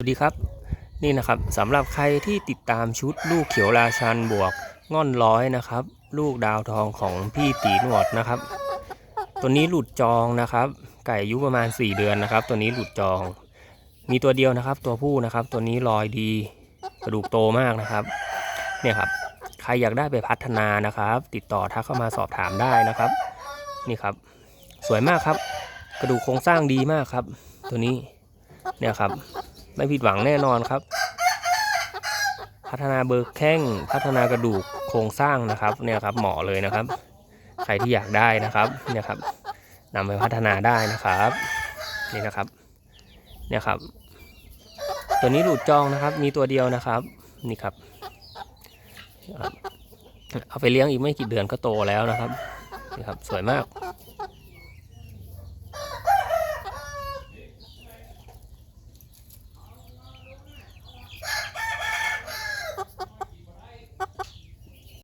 สวัสดีครับนี่นะครับสำหรับใครที่ติดตามชุดลูกเขียวราชันบวกง่อนร้อยนะครับ ลูกดาวทองของพี่ตีหนวดนะครับ ตัวนี้หลุดจองนะครับ ไก่อายุประมาณ 4 เดือนนะครับ ตัวนี้หลุดจอง มีตัวเดียวนะครับ ตัวผู้นะครับ ตัวนี้ลอยดีกระดูกโตมากนะครับเนี่ยครับใครอยากได้ไปพัฒนานะครับ ติดต่อทักเข้ามาสอบถามได้นะครับนี่ครับ สวยมากครับ กระดูกโครงสร้างดีมากครับ ตัวนี้เนี่ยครับ ไม่ผิดหวังแน่นอนครับ พัฒนาเบอร์แข้งพัฒนากระดูกโครงสร้างนะครับเนี่ยครับเหมาะเลยนะครับ ใครที่อยากได้นะครับเนี่ยครับนำไปพัฒนาได้นะครับ นี่นะครับ เนี่ยครับ ตัวนี้หลุดจองนะครับ มีตัวเดียวนะครับ นี่ครับ เอาไปเลี้ยงอีกไม่กี่เดือนก็โตแล้วนะครับ นี่ครับ สวยมาก